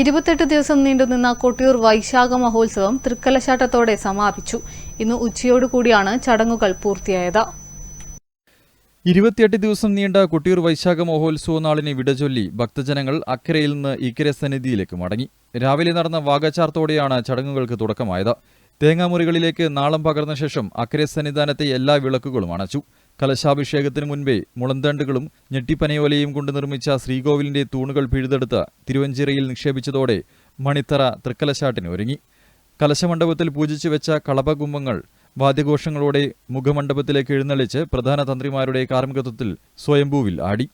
ഇരുപത്തെട്ട് ദിവസം നീണ്ടുനിന്ന കൊട്ടിയൂർ വൈശാഖ മഹോത്സവം തൃക്കലശാട്ടത്തോടെ സമാപിച്ചു. ഇന്ന് ഉച്ചയോടുകൂടിയാണ് ചടങ്ങുകൾ പൂർത്തിയായത്. ഇരുപത്തിയെട്ട് ദിവസം നീണ്ട കൊട്ടിയൂർ വൈശാഖ മഹോത്സവ നാളിനെ വിടചൊല്ലി ഭക്തജനങ്ങൾ അക്കരയിൽ നിന്ന് ഇക്കരെ സന്നിധിയിലേക്ക് മടങ്ങി. രാവിലെ നടന്ന വാഗച്ചാർത്തോടെയാണ് ചടങ്ങുകൾക്ക് തുടക്കമായത്. തേങ്ങാമുറികളിലേക്ക് നാളം പകർന്ന ശേഷം അക്കരെ സന്നിധാനത്തെ എല്ലാ വിളക്കുകളും അണച്ചു. കലശാഭിഷേകത്തിന് മുൻപേ മുളന്തണ്ടുകളും ഞെട്ടിപ്പനയോലയും കൊണ്ട് നിർമ്മിച്ച ശ്രീകോവിലിന്റെ തൂണുകൾ പിഴുതെടുത്ത് തിരുവഞ്ചിറയിൽ നിക്ഷേപിച്ചതോടെ മണിത്തറ തൃക്കലശാട്ടിന് ഒരുങ്ങി. കലശമണ്ഡപത്തിൽ പൂജിച്ചു വെച്ച കളപകുംഭങ്ങൾ വാദ്യഘോഷങ്ങളോടെ മുഖമണ്ഡപത്തിലേക്ക് എഴുന്നള്ളിച്ച് പ്രധാന തന്ത്രിമാരുടെ കാർമ്മികത്വത്തിൽ സ്വയംഭൂവിൽ ആടി.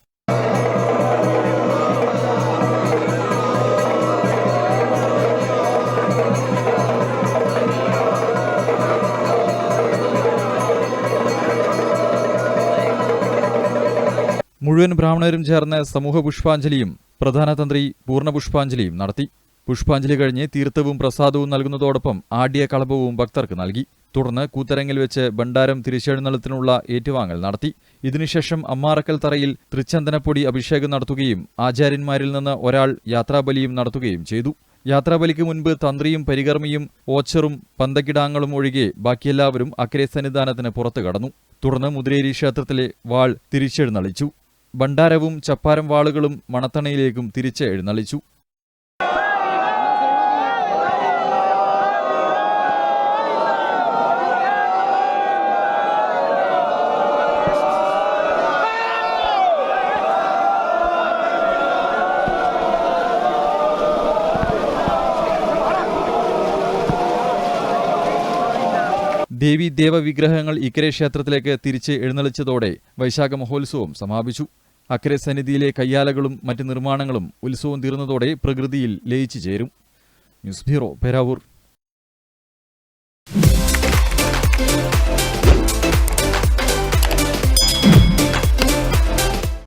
മുഴുവൻ ബ്രാഹ്മണരും ചേർന്ന് സമൂഹ പുഷ്പാഞ്ജലിയും പ്രധാന തന്ത്രി പൂർണ പുഷ്പാഞ്ജലിയും നടത്തി. പുഷ്പാഞ്ജലി കഴിഞ്ഞ് തീർത്ഥവും പ്രസാദവും നൽകുന്നതോടൊപ്പം ആടിയ കളഭവും ഭക്തർക്ക് നൽകി. തുടർന്ന് കൂത്തരങ്ങിൽ വെച്ച് ഭണ്ഡാരം തിരിച്ചെഴുന്നള്ളത്തിനുള്ള ഏറ്റുവാങ്ങൽ നടത്തി. ഇതിനുശേഷം അമ്മാറക്കൽ തറയിൽ തൃച്ചന്ദനപ്പൊടി അഭിഷേകം നടത്തുകയും ആചാര്യന്മാരിൽ നിന്ന് ഒരാൾ യാത്രാബലിയും നടത്തുകയും ചെയ്തു. യാത്രാബലിക്ക് മുൻപ് തന്ത്രിയും പരികർമ്മിയും ഓച്ചറും പന്തക്കിടാങ്ങളും ഒഴികെ ബാക്കിയെല്ലാവരും അക്കരെ സന്നിധാനത്തിന് പുറത്തു കടന്നു. തുടർന്ന് മുതിരേരി ക്ഷേത്രത്തിലെ വാൾ തിരിച്ചെഴുന്നള്ളിച്ചു. ഭണ്ഡാരവും ചപ്പാരം വാളുകളും മണത്തണയിലേക്കും തിരിച്ച് എഴുന്നള്ളിച്ചു. ദേവി വിഗ്രഹങ്ങൾ ഇക്കരെ ക്ഷേത്രത്തിലേക്ക് തിരിച്ച് എഴുന്നള്ളിച്ചതോടെ വൈശാഖ മഹോത്സവം സമാപിച്ചു. അക്കരെ സന്നിധിയിലെ കയ്യാലകളും മറ്റ് നിർമ്മാണങ്ങളും ഉത്സവം തീർന്നതോടെ പ്രകൃതിയിൽ ലയിച്ചു ചേരും. News bureau Peravoor.